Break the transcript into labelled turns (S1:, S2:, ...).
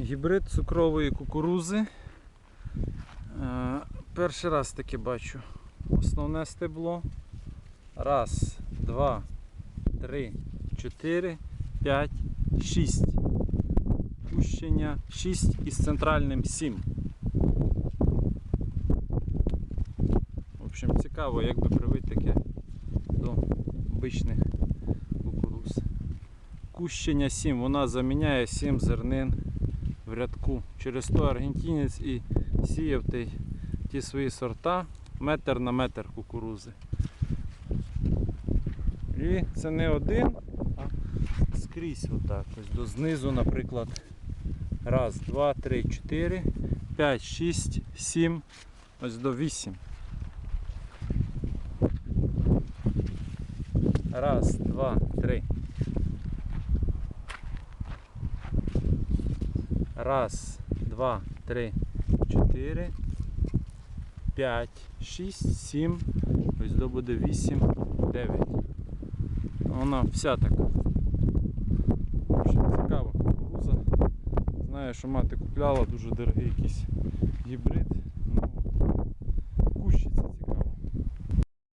S1: Гібрид цукрової кукурузи. Е, Перший раз таке бачу. Основне стебло. Раз, два, три, чотири, п'ять, шість. Пущення 6 із центральним 7. В общем, цікаво, як би привити таке до обичних кукуруз. Кущення 7, вона заміняє 7 зернин в рядку. Через то аргентинець і сіяв ті, ті свої сорта метр на метр кукурузи. І це не один, а скрізь отак. Ось до знизу, наприклад. Раз, два, три, чотири, п'ять, шість, сім, ось до вісім. Раз, два, три. Раз, два, три, чотири, п'ять, шість, сім, ось до буде вісім, дев'ять. Вона вся така. Цікава кукуруза. Знаю, що мати купляла дуже дорогий якийсь гібрид.